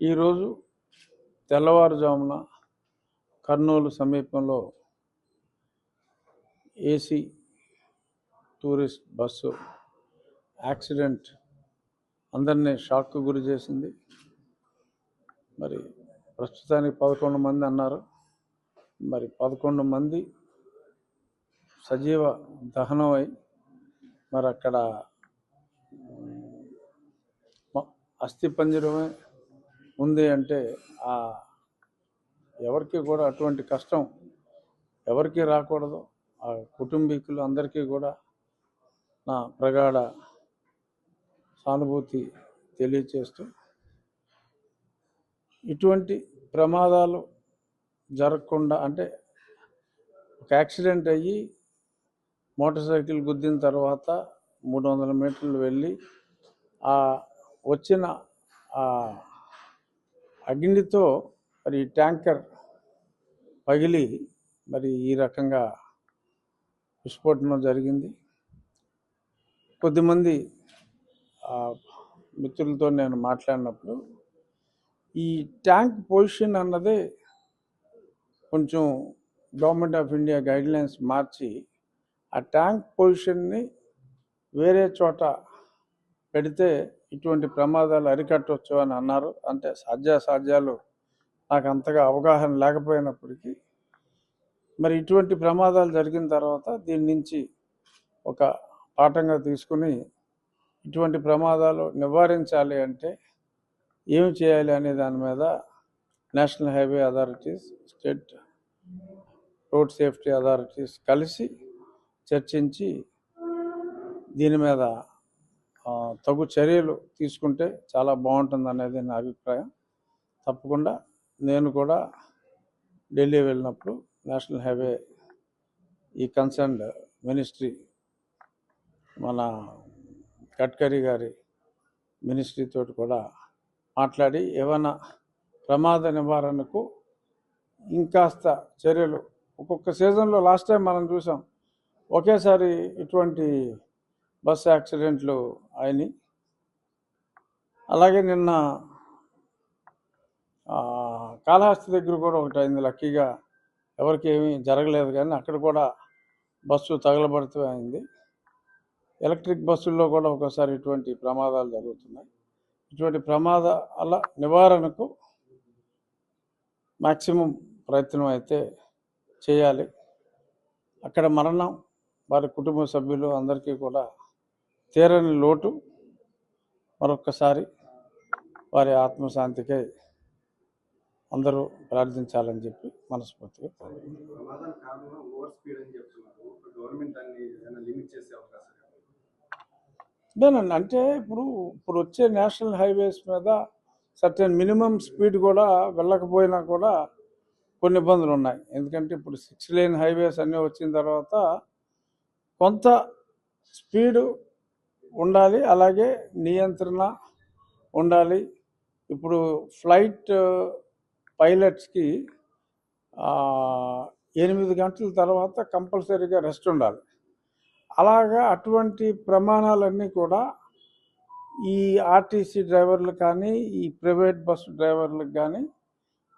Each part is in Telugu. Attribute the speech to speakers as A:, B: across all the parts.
A: ఈరోజు తెల్లవారుజామున కర్నూలు సమీపంలో ఏసీ టూరిస్ట్ బస్సు యాక్సిడెంట్ అందరినీ షాక్కు గురి చేసింది. మరి ప్రస్తుతానికి పదకొండు మంది అన్నారు. మరి పదకొండు మంది సజీవ దహనమై మరి అక్కడ అస్థి అస్థిపంజరమే ఉంది అంటే ఆ ఎవరికి కూడా అటువంటి కష్టం ఎవరికి రాకూడదు. ఆ కుటుంబీకులు అందరికీ కూడా నా ప్రగాఢ సానుభూతి తెలియచేస్తూ ఇటువంటి ప్రమాదాలు జరగకుండా అంటే ఒక యాక్సిడెంట్ అయ్యి మోటార్ సైకిల్ గుద్దిన తర్వాత మూడు వందల మీటర్లు వెళ్ళి ఆ వచ్చిన ఆ అగ్నితో మరి ఈ ట్యాంకర్ పగిలి మరి ఈ రకంగా విస్ఫోటనం జరిగింది. కొద్దిమంది మిత్రులతో నేను మాట్లాడినప్పుడు ఈ ట్యాంక్ పొజిషన్ అన్నదే కొంచెం గవర్నమెంట్ ఆఫ్ ఇండియా గైడ్లైన్స్ మార్చి ఆ ట్యాంక్ పొజిషన్ని వేరే చోట పెడితే ఇటువంటి ప్రమాదాలు అరికట్టవచ్చు అని అన్నారు. అంటే సాధ్యాసాధ్యాలు నాకు అంతగా అవగాహన లేకపోయినప్పటికీ మరి ఇటువంటి ప్రమాదాలు జరిగిన తర్వాత దీని నుంచి ఒక పాఠంగా తీసుకుని ఇటువంటి ప్రమాదాలు నివారించాలి అంటే ఏమి చేయాలి అనే దాని మీద national highway authorities state road safety authorities కలిసి చర్చించి దీని మీద తగు చర్యలు తీసుకుంటే చాలా బాగుంటుంది అనేది నా అభిప్రాయం. తప్పకుండా నేను కూడా ఢిల్లీ వెళ్ళినప్పుడు నేషనల్ హైవే ఈ కన్సర్న్డ్ మినిస్ట్రీ మన గడ్కరీ గారి మినిస్ట్రీతో కూడా మాట్లాడి ఏమైనా ప్రమాద నివారణకు ఇంకాస్త చర్యలు ఒక్కొక్క సీజన్లో లాస్ట్ టైం మనం చూసాం ఒకేసారి ఇటువంటి బస్సు యాక్సిడెంట్లు అయినాయి. అలాగే నిన్న కాళహస్తి దగ్గర కూడా ఒకటి అయింది లక్కీగా. ఎవరికి ఏమీ జరగలేదు కానీ అక్కడ కూడా బస్సు తగలబడుతూ అయింది. ఎలక్ట్రిక్ బస్సుల్లో కూడా ఒకసారి ఇటువంటి ప్రమాదాలు జరుగుతున్నాయి. ఇటువంటి ప్రమాదాల నివారణకు మ్యాక్సిమం ప్రయత్నం అయితే చేయాలి. అక్కడ మరణం వారి కుటుంబ సభ్యులు అందరికీ కూడా తీరని లోటు మరొక్కసారి వారి ఆత్మశాంతికై అందరూ ప్రార్థించాలని చెప్పి మనస్ఫూర్తిగా? అదేనండి అంటే ఇప్పుడు ఇప్పుడు వచ్చే నేషనల్ హైవేస్ మీద సర్టెన్ మినిమం స్పీడ్ కూడా వెళ్ళకపోయినా కూడా కొన్ని ఇబ్బందులు ఉన్నాయి ఎందుకంటే ఇప్పుడు సిక్స్ లేన్ హైవేస్ అన్నీ వచ్చిన తర్వాత కొంత స్పీడు ఉండాలి అలాగే నియంత్రణ ఉండాలి. ఇప్పుడు ఫ్లైట్ పైలట్స్కి ఎనిమిది గంటల తర్వాత కంపల్సరీగా రెస్ట్ ఉండాలి. అలాగా అటువంటి ప్రమాణాలన్నీ కూడా ఈ ఆర్టీసీ డ్రైవర్లు కానీ ఈ ప్రైవేట్ బస్సు డ్రైవర్లకు కానీ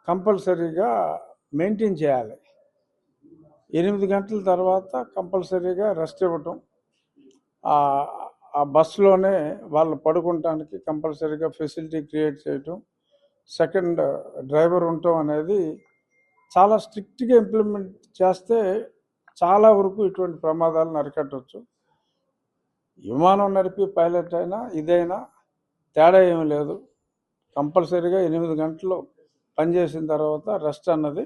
A: కంపల్సరీగా మెయింటైన్ చేయాలి. ఎనిమిది గంటల తర్వాత కంపల్సరీగా రెస్ట్ ఇవ్వటం ఆ- బస్సులోనే వాళ్ళు పడుకుంటానికి కంపల్సరీగా ఫెసిలిటీ క్రియేట్ చేయటం సెకండ్ డ్రైవర్ ఉండటం అనేది చాలా స్ట్రిక్ట్గా ఇంప్లిమెంట్ చేస్తే చాలా వరకు ఇటువంటి ప్రమాదాలను అరికట్టవచ్చు విమానం నడిపి పైలట్ అయినా ఇదైనా తేడా ఏమి లేదు. కంపల్సరీగా ఎనిమిది గంటలు పనిచేసిన తర్వాత రెస్ట్ అన్నది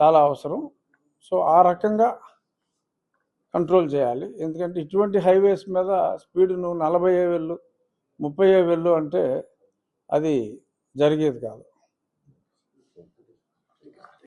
A: చాలా అవసరం. సో ఆ రకంగా కంట్రోల్ చేయాలి. ఎందుకంటే ఇటువంటి హైవేస్ మీద స్పీడ్ నువ్వు నలభై వెళ్ళు ముప్పై వెళ్ళు అంటే అది జరిగేది కాదు.